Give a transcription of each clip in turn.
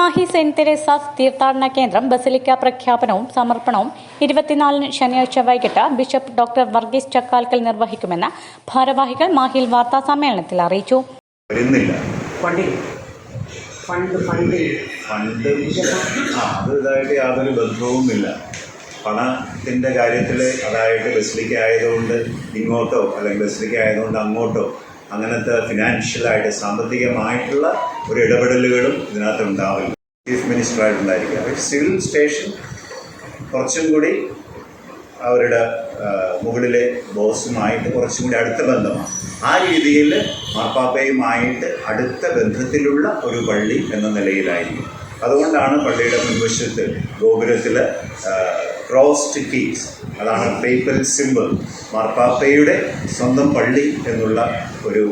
Mahe saint Teresa's തീർത്ഥാടന കേന്ദ്രം basilica പ്രഖ്യാപനവും സമർപ്പണവും ഇരുപത്തിനാലിന് ശനിയാഴ്ച വൈകിട്ട് ബിഷപ്പ് ഡോക്ടർ വർഗീസ് ചക്കാൽക്കൽ നിർവഹിക്കുമെന്ന് ഭാരവാഹികൾ മാഹിയിൽ വാർത്താ സമ്മേളനത്തിൽ അറിയിച്ചു. യാതൊരു ബന്ധവുമില്ല. പണത്തിന്റെ കാര്യത്തിൽ അതായത് ബസിലിക്ക ആയതുകൊണ്ട് ഇങ്ങോട്ടോ അല്ലെങ്കിൽ ബസ്ലിക്ക് ആയതുകൊണ്ട് അങ്ങോട്ടോ അങ്ങനത്തെ ഫിനാൻഷ്യലായിട്ട് സാമ്പത്തികമായിട്ടുള്ള ഒരു ഇടപെടലുകളും ഇതിനകത്ത് ഉണ്ടാവില്ല. ചീഫ് പക്ഷേ സിവിൽ സ്റ്റേഷൻ കുറച്ചും കൂടി അവരുടെ മുകളിലെ ബോസുമായിട്ട് കുറച്ചും കൂടി അടുത്ത ബന്ധമാണ്. ആ രീതിയിൽ മാർപ്പാപ്പയുമായിട്ട് അടുത്ത ബന്ധത്തിലുള്ള ഒരു പള്ളി എന്ന നിലയിലായിരിക്കും. അതുകൊണ്ടാണ് പള്ളിയുടെ മുൻവശത്ത് ഗോപുരത്തിൽ ക്രോസ്ഡ് കീസ് അതാണ് പേപ്പൽ സിമ്പിൾ മാർപ്പാപ്പയുടെ സ്വന്തം പള്ളി എന്നുള്ള ഒരു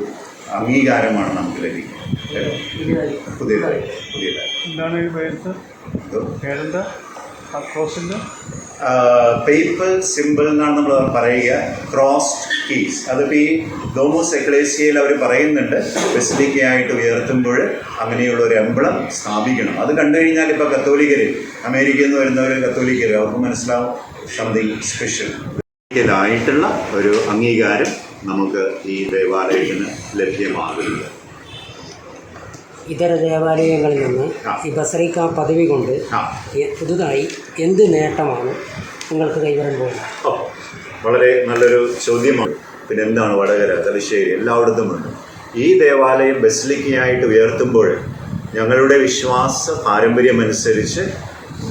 അംഗീകാരമാണ് നമുക്ക് ലഭിക്കുന്നത്? പുതിയതായി. പുതിയതായി. എന്താണ്? പേരെന്താ? ക്രോസിന്റെ പേപ്പൽ സിമ്പിൾ എന്നാണ് നമ്മൾ പറയുക. Crossed keys. അതിപ്പോൾ ഈ ഡോമോസ് എക്ലേസിയയിൽ അവർ പറയുന്നുണ്ട് ബെസിലിക്കയായിട്ട് ഉയർത്തുമ്പോൾ അങ്ങനെയുള്ള ഒരു എംബ്ലം സ്ഥാപിക്കണം. അത് കണ്ടു കഴിഞ്ഞാൽ ഇപ്പോൾ കത്തോലിക്കർ അമേരിക്കയിൽ നിന്ന് വരുന്നവർ കത്തോലിക്കർ അവർക്ക് മനസ്സിലാവും സംതിങ് സ്പെഷ്യൽ ആയിട്ടുള്ള ഒരു അംഗീകാരം നമുക്ക് ഈ ദേവാലയത്തിന് ലഭ്യമാകുന്നത് ഇതര ദേവാലയങ്ങളിൽ നിന്ന് ഈ ബസറിക്ക പദവി കൊണ്ട് പുതുതായി എന്ത് നേട്ടമാണ് നിങ്ങൾക്ക് കൈവരാൻ പോകുന്നത്? വളരെ നല്ലൊരു ചോദ്യമാണ്. പിന്നെ എന്താണ് വടകര തലശ്ശേരി എല്ലായിടത്തും ഉണ്ട്. ഈ ദേവാലയം ബസലിക്കയായിട്ട് ഉയർത്തുമ്പോൾ ഞങ്ങളുടെ വിശ്വാസ പാരമ്പര്യമനുസരിച്ച്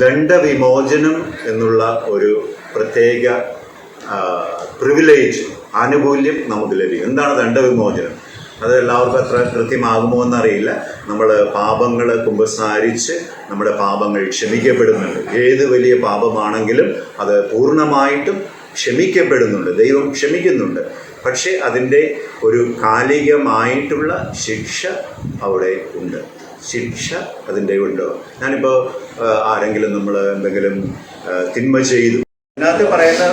ദണ്ഡവിമോചനം എന്നുള്ള ഒരു പ്രത്യേക പ്രിവിലേജ് ആനുകൂല്യം നമുക്ക് ലഭിക്കും. എന്താണ് ദണ്ഡവിമോചനം? അത് എല്ലാവർക്കും അത്ര കൃത്യമാകുമോ എന്നറിയില്ല. നമ്മൾ പാപങ്ങൾ കുമ്പസാരിച്ച് നമ്മുടെ പാപങ്ങൾ ക്ഷമിക്കപ്പെടുന്നുണ്ട്. ഏത് വലിയ പാപമാണെങ്കിലും അത് പൂർണമായിട്ടും ക്ഷമിക്കപ്പെടുന്നുണ്ട്. ദൈവം ക്ഷമിക്കുന്നുണ്ട്. പക്ഷേ അതിന്റെ ഒരു കാലികമായിട്ടുള്ള ശിക്ഷ അവിടെ ഉണ്ട്. ശിക്ഷ അതിന്റെ ഉണ്ടോ? ഞാനിപ്പോൾ ആരെങ്കിലും നമ്മൾ എന്തെങ്കിലും തിന്മ ചെയ്തു. അതിനകത്ത് പറയുന്ന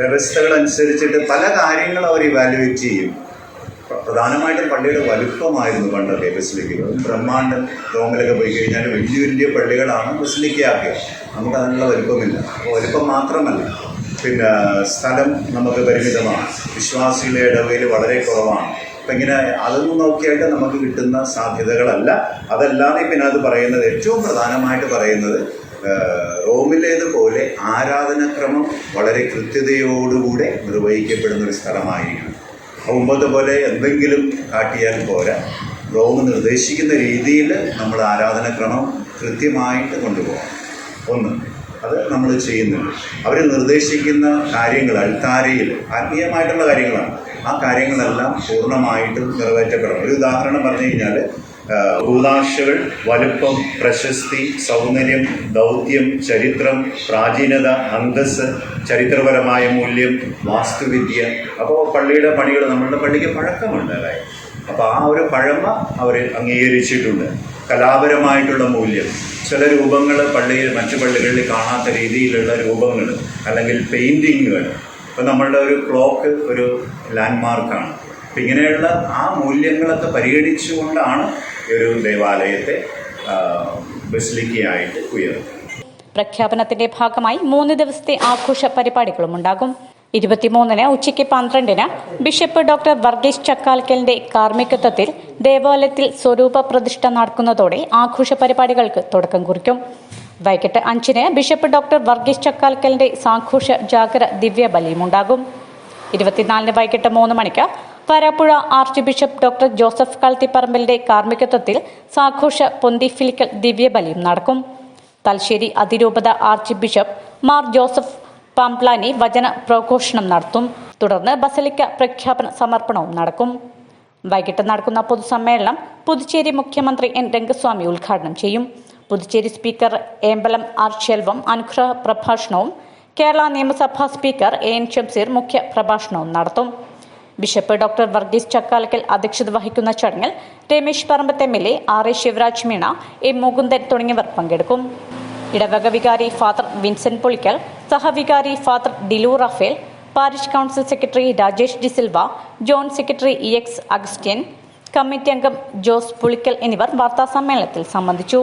വ്യവസ്ഥകൾ അനുസരിച്ചിട്ട് പല കാര്യങ്ങളും അവർ ഇവാലുവേറ്റ് ചെയ്യും. പ്രധാനമായിട്ടും പള്ളിയുടെ വലുപ്പമായിരുന്നു പണ്ടൊക്കെ ബസിലിക്കകൾ ബ്രഹ്മാണ്ടം റോമിലൊക്കെ പോയി കഴിഞ്ഞാൽ വലിയ വലിയ പള്ളികളാണ് ബസിലിക്കയാക്കിയത് നമുക്ക് അതിനുള്ള വലുപ്പമില്ല. അപ്പോൾ വലുപ്പം മാത്രമല്ല. പിന്നെ സ്ഥലം നമുക്ക് പരിമിതമാണ്. വിശ്വാസികളുടെ ഇടവയിൽ വളരെ കുറവാണ്. അപ്പം ഇങ്ങനെ അതൊന്നും നോക്കിയായിട്ട് നമുക്ക് കിട്ടുന്ന സാധ്യതകളല്ല. അതല്ലാതെ പിന്നെ അത് പറയുന്നത് ഏറ്റവും പ്രധാനമായിട്ട് പറയുന്നത് റോമിലേതുപോലെ ആരാധനാക്രമം വളരെ കൃത്യതയോടുകൂടെ നിർവഹിക്കപ്പെടുന്ന ഒരു സ്ഥലമായിരിക്കണം. മുമ്പത്തെ പോലെ എന്തെങ്കിലും കാട്ടിയാൽ പോരാ. റോം നിർദ്ദേശിക്കുന്ന രീതിയിൽ നമ്മൾ ആരാധനക്രമം കൃത്യമായിട്ട് കൊണ്ടുപോകണം ഒന്ന് അത് നമ്മൾ ചെയ്യുന്നുണ്ട് അവർ നിർദ്ദേശിക്കുന്ന കാര്യങ്ങൾ അൾത്താരയിൽ ആത്മീയമായിട്ടുള്ള കാര്യങ്ങളാണ്. ആ കാര്യങ്ങളെല്ലാം പൂർണമായിട്ടും നിറവേറ്റപ്പെടണം. ഒരു ഉദാഹരണം പറഞ്ഞു കഴിഞ്ഞാൽ ഭൂതാശകൾ വലുപ്പം പ്രശസ്തി സൗന്ദര്യം ദൗത്യം ചരിത്രം പ്രാചീനത അന്തസ് ചരിത്രപരമായ മൂല്യം വാസ്തുവിദ്യ. അപ്പോൾ പള്ളിയുടെ പണികൾ നമ്മളുടെ പള്ളിക്ക് പഴക്കമുണ്ട് അതായത് അപ്പോൾ ആ ഒരു പഴമ അവർ അംഗീകരിച്ചിട്ടുണ്ട്. കലാപരമായിട്ടുള്ള മൂല്യം. ചില രൂപങ്ങൾ പള്ളിയിൽ മറ്റു പള്ളികളിൽ കാണാത്ത രീതിയിലുള്ള രൂപങ്ങൾ അല്ലെങ്കിൽ പെയിന്റിങ്ങുകൾ ഇപ്പം നമ്മളുടെ ഒരു ക്ലോക്ക് ഒരു ലാൻഡ്മാർക്കാണ്. അപ്പം ഇങ്ങനെയുള്ള ആ മൂല്യങ്ങളൊക്കെ പരിഗണിച്ചുകൊണ്ടാണ് ഒരു ദേവാലയത്തെ ബസിലിക്കയായിട്ട് ഉയർത്തി. പ്രഖ്യാപനത്തിന്റെ ഭാഗമായി മൂന്ന് ദിവസത്തെ ആഘോഷ പരിപാടികളും ഉണ്ടാകും. ഇരുപത്തിമൂന്നിന് ഉച്ചയ്ക്ക് പന്ത്രണ്ടിന് ബിഷപ്പ് ഡോക്ടർ വർഗീസ് ചക്കാൽക്കലിന്റെ കാർമ്മികത്വത്തിൽ ദേവാലയത്തിൽ സ്വരൂപ പ്രതിഷ്ഠ നടക്കുന്നതോടെ ആഘോഷ പരിപാടികൾക്ക് തുടക്കം കുറിക്കും. വൈകിട്ട് അഞ്ചിന് ബിഷപ്പ് ഡോക്ടർ വർഗീസ് ചക്കാൽക്കലിന്റെ സാഘോഷ ജാഗര ദിവ്യബലിയും ഉണ്ടാകും. ഇരുപത്തിനാലിന് വൈകിട്ട് മൂന്ന് മണിക്ക് Varapuzha arch bishop doctor Joseph കളത്തിപ്പറമ്പലിന്റെ കാർമ്മികത്വത്തിൽ സാഘോഷ പൊന്തിഫിലിക്കൽ ദിവ്യബലിയും നടക്കും. തലശ്ശേരി അതിരൂപത arch bishop Mar Joseph Pamplany വചന പ്രഘോഷണം നടത്തും. തുടർന്ന് ബസലിക്ക പ്രഖ്യാപന സമർപ്പണവും നടക്കും. വൈകിട്ട് നടക്കുന്ന പൊതുസമ്മേളനം പുതുച്ചേരി മുഖ്യമന്ത്രി എൻ രംഗസ്വാമി ഉദ്ഘാടനം ചെയ്യും. പുതുച്ചേരി സ്പീക്കർ ഏമ്പലം ആർ ശെൽവം അനുഗ്രഹ പ്രഭാഷണവും കേരള നിയമസഭാ സ്പീക്കർ എ എൻ ഷംസീർ മുഖ്യ പ്രഭാഷണവും നടത്തും. ബിഷപ്പ് ഡോക്ടർ വർഗീസ് ചക്കാലക്കൽ അധ്യക്ഷത വഹിക്കുന്ന ചടങ്ങിൽ Ramesh Parambath M L A R A Sivaraj Meena M Mukundan തുടങ്ങിയവർ പങ്കെടുക്കും. ഇടവക വികാരി father Vincent Polickal സഹവികാരി father Dilu Raphel parish council secretary Rajesh D'Silva John secretary E X Augustine committee അംഗം ജോസ് പുളിക്കൽ എന്നിവർ വാർത്താസമ്മേളനത്തിൽ സംബന്ധിച്ചു.